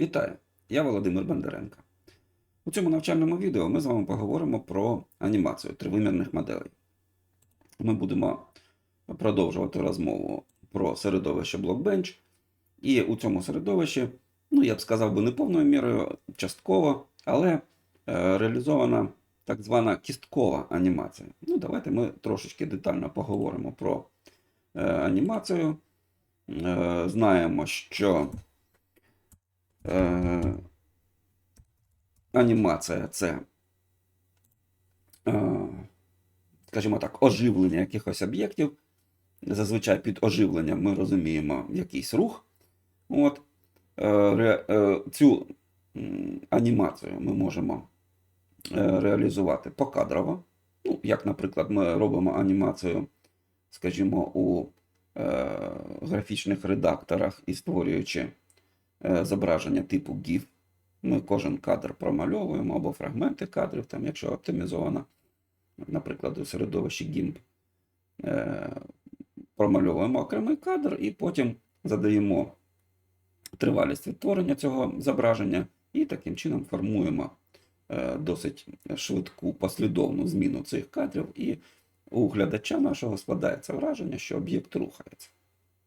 Вітаю! Я Володимир Бондаренко. У цьому навчальному відео ми з вами поговоримо про анімацію тривимірних моделей. Ми будемо продовжувати розмову про середовище Blockbench. І у цьому середовищі, ну я б сказав би не повною мірою, частково, але е, реалізована так звана кісткова анімація. Ну, давайте ми трошечки детально поговоримо про е, анімацію. Е, знаємо, що е, анімація це, е, скажімо так, оживлення якихось об'єктів. Зазвичай під оживленням ми розуміємо якийсь рух. От, е, цю анімацію ми можемо реалізувати покадрово. Ну, як, наприклад, ми робимо анімацію, скажімо, у е, графічних редакторах і створюючи зображення типу GIF. Ми кожен кадр промальовуємо або фрагменти кадрів, там, якщо оптимізовано, наприклад, у середовищі GIMP. Е, промальовуємо окремий кадр і потім задаємо тривалість відтворення цього зображення, і таким чином формуємо е, досить швидку послідовну зміну цих кадрів, і у глядача нашого складається враження, що об'єкт рухається.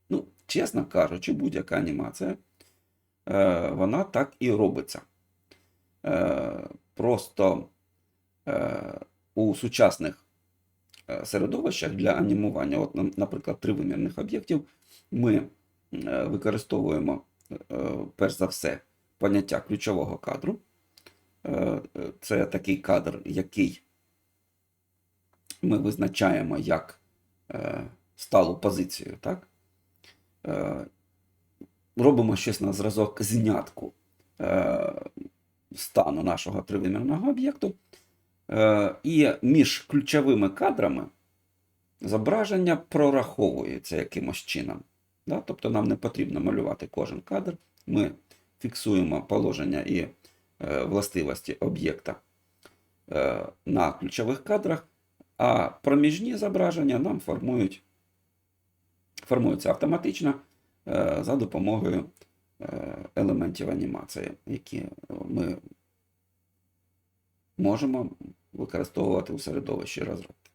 Ну, чесно кажучи, будь-яка анімація, е, вона так і робиться. Е, Просто е, у сучасних е, середовищах для анімування, от, наприклад, тривимірних об'єктів, ми е, використовуємо е, перш за все поняття ключового кадру. Е, е, Це такий кадр, який ми визначаємо як е, сталу позицію. Так? Робимо щось на зразок знятку е, стану нашого тривимірного об'єкту. Е, І між ключовими кадрами зображення прораховується якимось чином. Да? Тобто нам не потрібно малювати кожен кадр. Ми фіксуємо положення і е, властивості об'єкта е, на ключових кадрах, а проміжні зображення нам формують, формуються автоматично за допомогою е, елементів анімації, які ми можемо використовувати у середовищі розробки.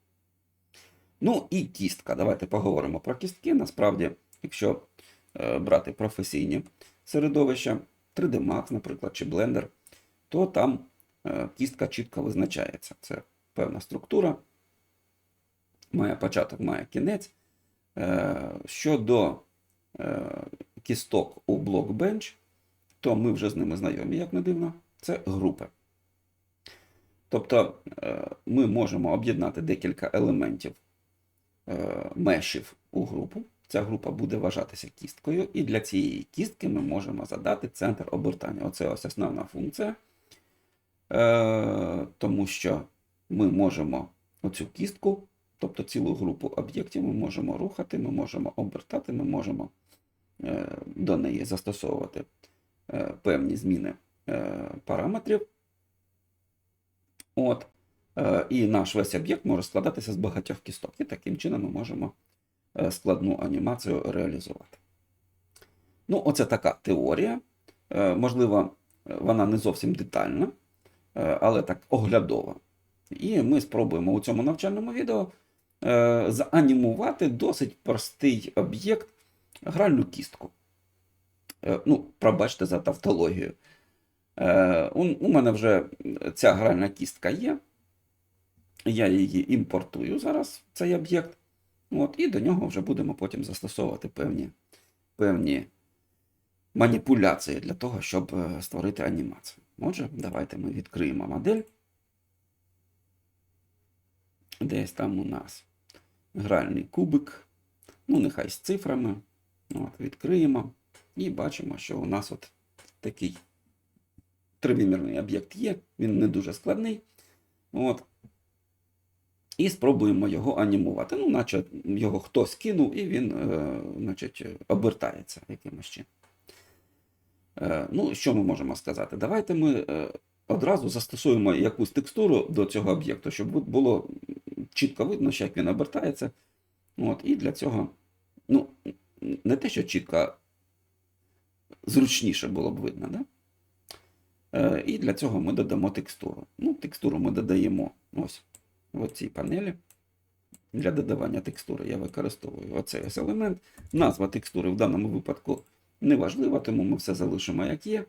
Ну і кістка. Давайте поговоримо про кістки. Насправді, якщо е, брати професійні середовища, 3D Max, наприклад, чи Blender, то там е, кістка чітко визначається. Це певна структура, має початок, має кінець. Е, Щодо е, кісток у Blockbench, то ми вже з ними знайомі, як не дивно, це групи. Тобто е, ми можемо об'єднати декілька елементів е, мешів у групу. Ця група буде вважатися кісткою, і для цієї кістки ми можемо задати центр обертання. Оце ось основна функція, Е, тому що ми можемо оцю кістку, тобто цілу групу об'єктів, ми можемо рухати, ми можемо обертати, ми можемо е, до неї застосовувати е, певні зміни е, параметрів. От. Е, І наш весь об'єкт може складатися з багатьох кісток. І таким чином ми можемо е, складну анімацію реалізувати. Ну, оце така теорія. Е, Можливо, е, вона не зовсім детальна, е, але так оглядова. І ми спробуємо у цьому навчальному відео е, заанімувати досить простий об'єкт гральну кістку. Е, Ну, пробачте за тавтологію. Е, У, мене вже ця гральна кістка є. Я її імпортую зараз, цей об'єкт. От, і до нього вже будемо потім застосовувати певні, певні маніпуляції для того, щоб е, створити анімацію. Отже, давайте ми відкриємо модель. Десь там у нас гральний кубик. Ну, нехай з цифрами. От, відкриємо. І бачимо, що у нас от такий тривимірний об'єкт є, він не дуже складний. От. І спробуємо його анімувати. Ну, наче його хтось кинув, і він е, значить, обертається якимось чином. Е, ну, що ми можемо сказати? Давайте ми е, одразу застосуємо якусь текстуру до цього об'єкту, щоб було чітко видно, що як він обертається. От, і для цього, ну, не те, що чітко, зручніше було б видно, да? Е, І для цього ми додамо текстуру. Ну, текстуру ми додаємо ось в цій панелі. Для додавання текстури я використовую оцей ось елемент. Назва текстури в даному випадку не важлива, тому ми все залишимо як є.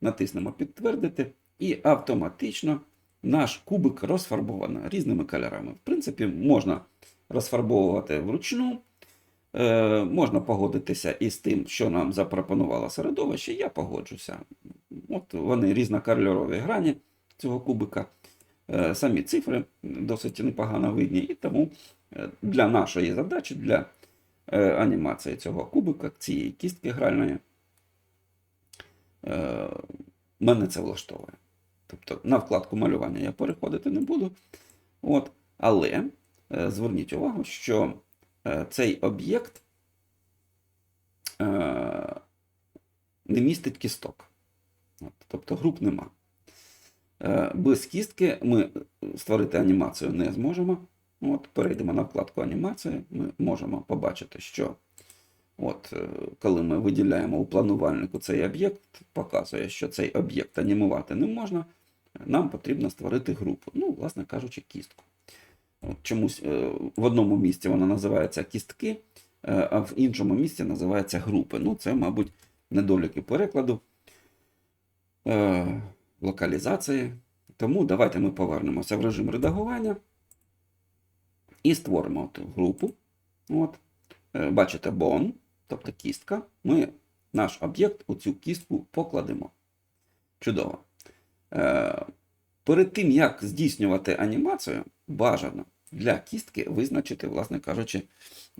Натиснемо підтвердити, і автоматично наш кубик розфарбовано різними кольорами. В принципі, можна розфарбовувати вручну. Е, можна погодитися із тим, що нам запропонувало середовище. Я погоджуся. От вони різнокольорові грані цього кубика. Е, самі цифри досить непогано видні, і тому е, для нашої задачі, для анімації цього кубика, цієї кістки гральної, мене це влаштовує. Тобто на вкладку малювання я переходити не буду. От, але зверніть увагу, що цей об'єкт е, не містить кісток. Тобто груп нема. Е, Без кістки ми створити анімацію не зможемо. От, перейдемо на вкладку анімації, ми можемо побачити, що от, е, коли ми виділяємо у планувальнику цей об'єкт, показує, що цей об'єкт анімувати не можна, нам потрібно створити групу. Ну, власне кажучи, кістку. От, чомусь е, в одному місці вона називається кістки, е, а в іншому місці називається групи. Ну, це, мабуть, недоліки перекладу. Е, локалізації. Тому давайте ми повернемося в режим редагування і створимо ту групу. От. Бачите, бон, тобто кістка. Ми наш об'єкт у цю кістку покладемо. Чудово. Перед тим, як здійснювати анімацію, бажано для кістки визначити, власне кажучи,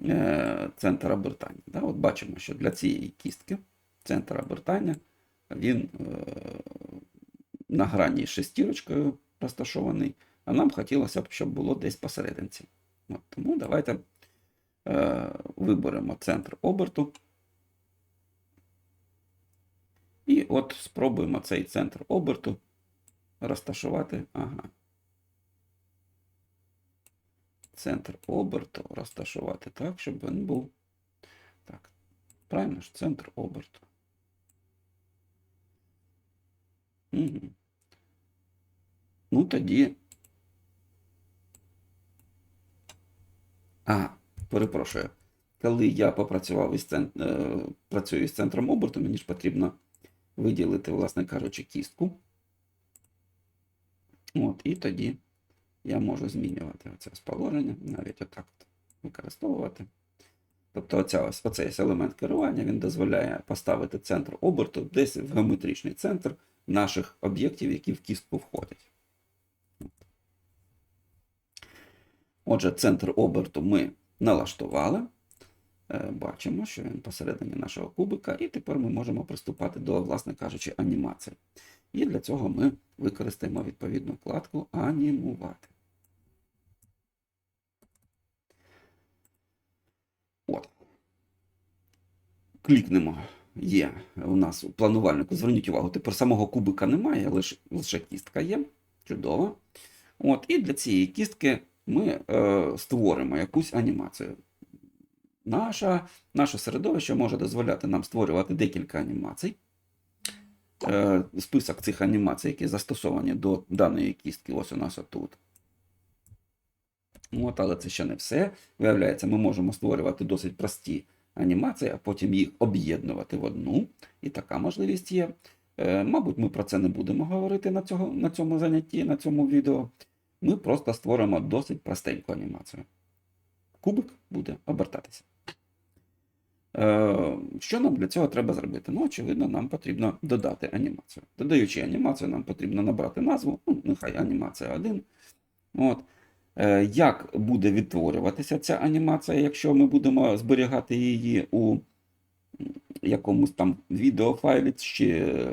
е, центр обертання. От бачимо, що для цієї кістки центр обертання він е, на грані шестірочкою розташований, а нам хотілося б, щоб було десь посерединці. От, тому давайте е, виберемо центр оберту. І от спробуємо цей центр оберту розташувати. Ага. Центр оберту розташувати так, щоб він був. Так, правильно ж, центр оберту. Угу. Ну, тоді. А, перепрошую. Коли я попрацював із цент... е, працюю з центром оберту, мені ж потрібно виділити, власне кажучи, кістку. От, і тоді я можу змінювати оце положення, навіть отак от використовувати. Тобто оця ось, оцей елемент керування він дозволяє поставити центр оберту десь в геометричний центр наших об'єктів, які в кістку входять. Отже, центр оберту ми налаштували. Е, Бачимо, що він посередині нашого кубика, і тепер ми можемо приступати до, власне кажучи, анімації. І для цього ми використаємо відповідну вкладку Анімувати. От. Клікнемо. Є у нас у планувальнику. Зверніть увагу, тепер самого кубика немає, лише, лише кістка є. Чудово. От, І для цієї кістки ми е, створимо якусь анімацію. Наша, Наше середовище може дозволяти нам створювати декілька анімацій. Е, Список цих анімацій, які застосовані до даної кістки, ось у нас отут. От, але це ще не все. Виявляється, ми можемо створювати досить прості анімації, а потім їх об'єднувати в одну. І така можливість є. Е, Мабуть, ми про це не будемо говорити на, цього, на цьому занятті, на цьому відео. Ми просто створимо досить простеньку анімацію. Кубик буде обертатися. Е, Що нам для цього треба зробити? Ну, очевидно, нам потрібно додати анімацію. Додаючи анімацію, нам потрібно набрати назву, ну, нехай анімація 1. От. Е, Як буде відтворюватися ця анімація, якщо ми будемо зберігати її у якомусь там відеофайлі чи е,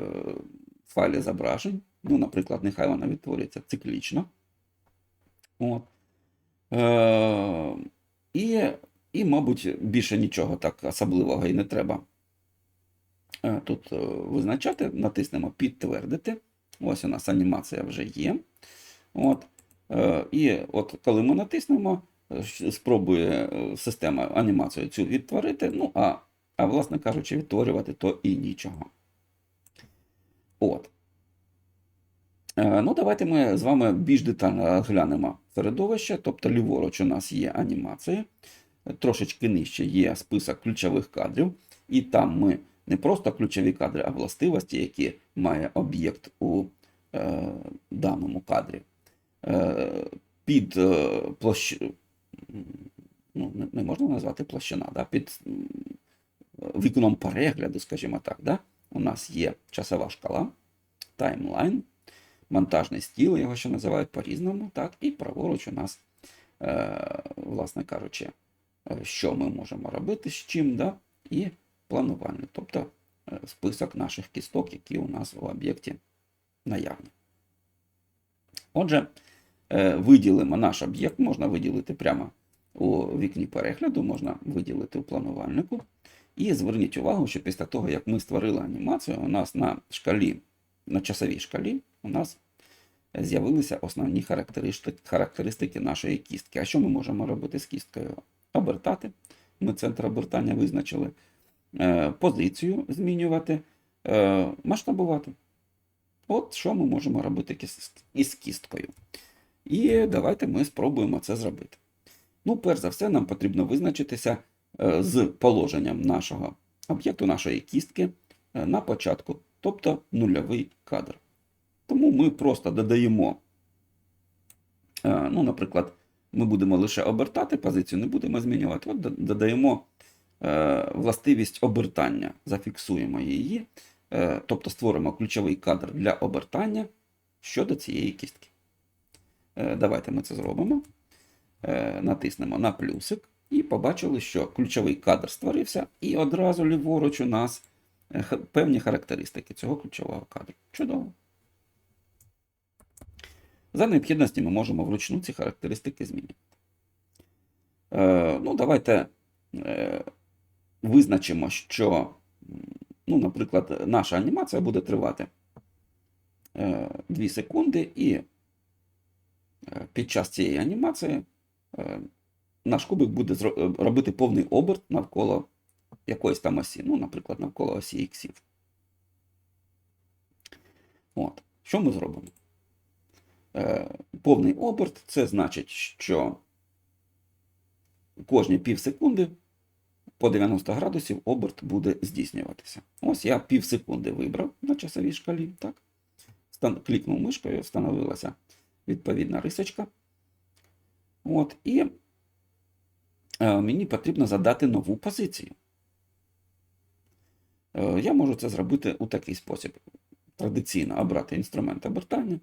файлі зображень? Ну, наприклад, нехай вона відтворюється циклічно. От. Е, і, і, мабуть, більше нічого так особливого і не треба е, тут визначати. Натиснемо підтвердити. Ось у нас анімація вже є. От. Е, І от коли ми натиснемо, е, спробує е, система анімацію цю відтворити. Ну, а, а власне кажучи, відтворювати то і нічого. От. Ну, давайте ми з вами більш детально розглянемо середовище. Тобто, ліворуч у нас є анімації, трошечки нижче є список ключових кадрів, і там ми не просто ключові кадри, а властивості, які має об'єкт у е, даному кадрі. Е, під е, площ... ну, не- можна назвати площина, да? під вікном перегляду, скажімо так, да? у нас є часова шкала, таймлайн, монтажний стіл, його ще називають по-різному, так, і праворуч у нас, е, власне кажучи, що ми можемо робити з чим, да? і планувальний, тобто список наших кісток, які у нас у об'єкті наявні. Отже, виділимо наш об'єкт, можна виділити прямо у вікні перегляду, можна виділити у планувальнику. І зверніть увагу, що після того, як ми створили анімацію, у нас на шкалі, на часовій шкалі, у нас з'явилися основні характеристики, характеристики нашої кістки. А що ми можемо робити з кісткою? Обертати. Ми центр обертання визначили, е, позицію змінювати, е, масштабувати. От що ми можемо робити із кісткою. І давайте ми спробуємо це зробити. Ну, перш за все, нам потрібно визначитися е, з положенням нашого об'єкту, нашої кістки е, на початку, тобто нульовий кадр. Тому ми просто додаємо, е, ну, наприклад, ми будемо лише обертати, позицію не будемо змінювати. От додаємо властивість обертання, зафіксуємо її, тобто створимо ключовий кадр для обертання щодо цієї кістки. Е, Давайте ми це зробимо. Е, Натиснемо на плюсик і побачили, що ключовий кадр створився, і одразу ліворуч у нас е, певні характеристики цього ключового кадру. Чудово. За необхідності ми можемо вручну ці характеристики змінити. Е, ну, давайте визначимо, що, ну, наприклад, наша анімація буде тривати е, 2 секунди, і під час цієї анімації е, наш кубик буде е, робити повний оберт навколо якоїсь там осі, ну, наприклад, навколо осі іксів. От. Що ми зробимо? Е, повний оберт це значить, що кожні пів секунди по 90 градусів оберт буде здійснюватися. Ось я пів секунди вибрав на часовій шкалі. Так? Клікнув мишкою, встановилася відповідна рисочка. От, і е, мені потрібно задати нову позицію. Е, я можу це зробити у такий спосіб. Традиційно обрати інструмент обертання.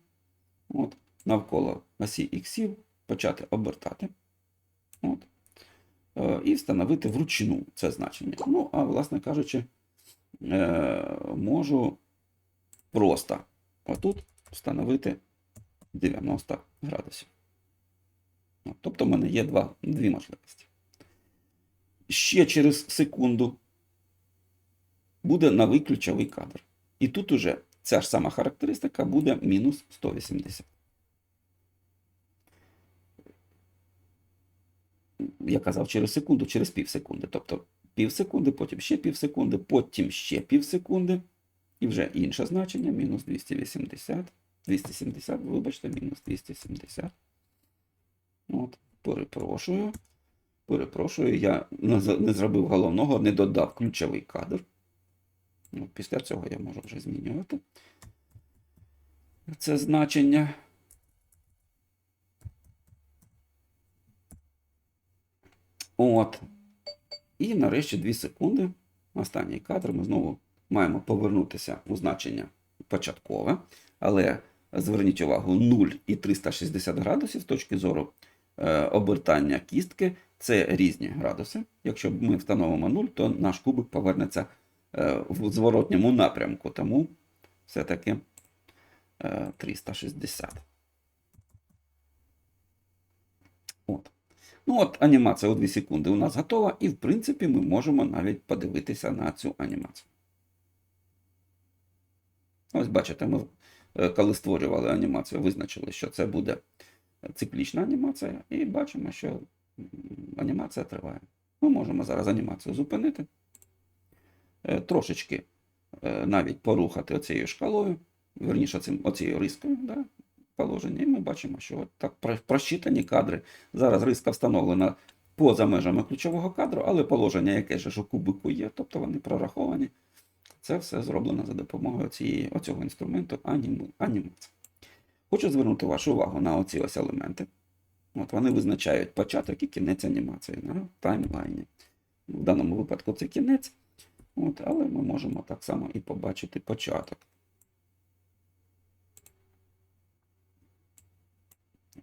От, навколо осі іксів, почати обертати. От, е, і встановити вручну це значення. Ну, а, власне кажучи, можу просто отут встановити 90 градусів. Тобто в мене є два, дві можливості. Ще через секунду буде новий ключовий кадр. І тут уже ця ж сама характеристика буде мінус 180. Я казав через секунду, через пів секунди. Тобто пів секунди, потім ще пів секунди, потім ще пів секунди. І вже інше значення, мінус 280. 270, вибачте, мінус 270. От, перепрошую. Перепрошую, я не зробив головного, не додав ключовий кадр. Ну, після цього я можу вже змінювати це значення. От. І нарешті 2 секунди. Останній кадр. Ми знову маємо повернутися у значення початкове. Але зверніть увагу, 0 і 360 градусів з точки зору е, обертання кістки це різні градуси. Якщо ми встановимо 0, то наш кубик повернеться е, в зворотньому напрямку. Тому все-таки е, 360. От. Ну от, анімація у 2 секунди у нас готова, і в принципі ми можемо навіть подивитися на цю анімацію. Ось бачите, ми е, коли створювали анімацію, визначили, що це буде циклічна анімація, і бачимо, що анімація триває. Ми можемо зараз анімацію зупинити, е, трошечки е, навіть порухати оцією шкалою, верніше цим, оцією рискою, да? положення, і ми бачимо, що от так про- просчитані кадри. Зараз риска встановлена поза межами ключового кадру, але положення, яке ж у кубику є, тобто вони прораховані. Це все зроблено за допомогою цієї, оцього інструменту анімації. Хочу звернути вашу увагу на оці ось елементи. От вони визначають початок і кінець анімації на таймлайні. В даному випадку це кінець, от, але ми можемо так само і побачити початок.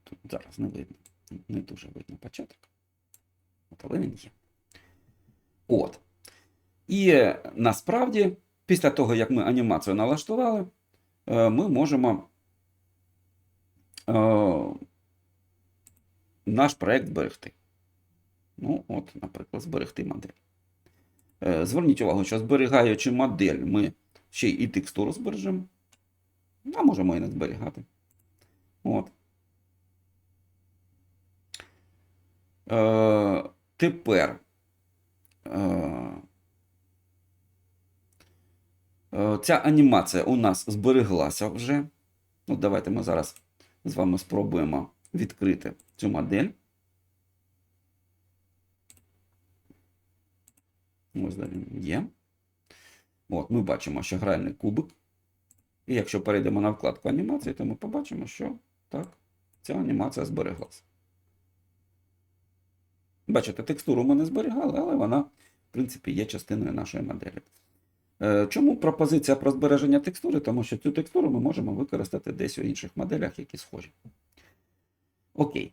Тут зараз не видно, не дуже видно початок. От, але він є. От. І е, насправді, після того, як ми анімацію налаштували, е, ми можемо е, наш проект зберегти. Ну, от, наприклад, зберегти модель. Е, Зверніть увагу, що зберігаючи модель, ми ще і текстуру збережемо. А можемо і не зберігати. От. Е, тепер. Е, ця анімація у нас збереглася вже. Ну, давайте ми зараз з вами спробуємо відкрити цю модель. Ось він є. От, ми бачимо, що гральний кубик. І якщо перейдемо на вкладку анімації, то ми побачимо, що так, ця анімація збереглася. Бачите, текстуру ми не зберігали, але вона, в принципі, є частиною нашої моделі. Е, Чому пропозиція про збереження текстури? Тому що цю текстуру ми можемо використати десь у інших моделях, які схожі. Окей.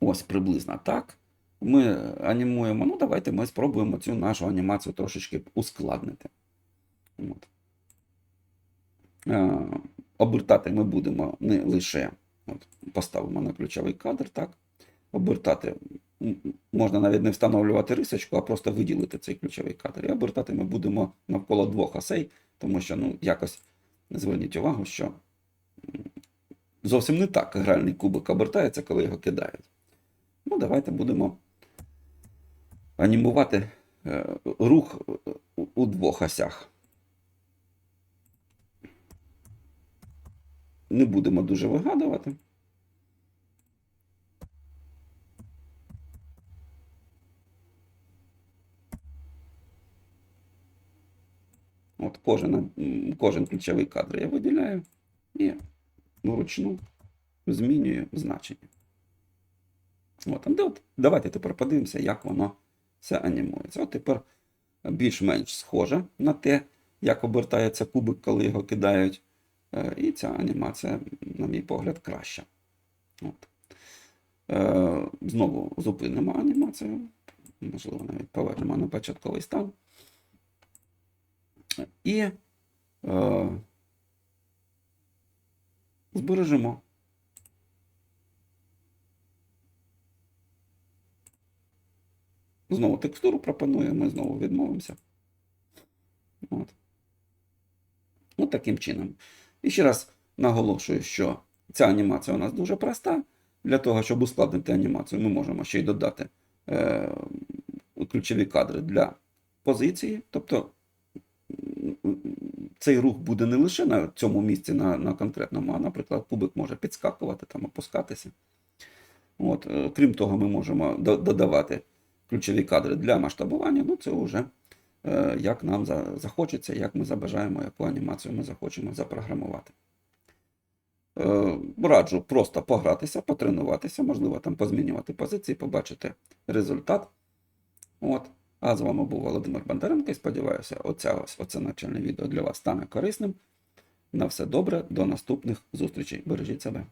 Ось приблизно так. Ми анімуємо. Ну, давайте ми спробуємо цю нашу анімацію трошечки ускладнити. От. Е, обертати ми будемо не лише от, поставимо на ключовий кадр, так? Обертати можна навіть не встановлювати рисочку, а просто виділити цей ключовий кадр. І обертати ми будемо навколо двох осей, тому що ну, якось зверніть увагу, що зовсім не так гральний кубик обертається, коли його кидають. Ну, давайте будемо анімувати е, рух у- у двох осях. Не будемо дуже вигадувати. Кожен, кожен ключовий кадр я виділяю і вручну змінюю значення. От, от, давайте тепер подивимося, як воно все анімується. От тепер більш-менш схоже на те, як обертається кубик, коли його кидають. Е, І ця анімація, на мій погляд, краща. От. Е, Знову зупинимо анімацію. Можливо, навіть повернемо на початковий стан. І е, збережемо. Знову текстуру пропонує, ми знову відмовимося. От. От таким чином. І ще раз наголошую, що ця анімація у нас дуже проста. Для того, щоб ускладнити анімацію, ми можемо ще й додати е, ключові кадри для позиції. Тобто цей рух буде не лише на цьому місці, на, на конкретному, а, наприклад, кубик може підскакувати, там, опускатися. От, е, крім того, ми можемо додавати ключові кадри для масштабування. Ну, це вже е, як нам за- захочеться, як ми забажаємо, яку анімацію ми захочемо запрограмувати. Е, Раджу просто погратися, потренуватися, можливо, там позмінювати позиції, побачити результат. От. А з вами був Володимир Бондаренко і сподіваюся, оця, ось, оце навчальне відео для вас стане корисним. На все добре, до наступних зустрічей. Бережіть себе.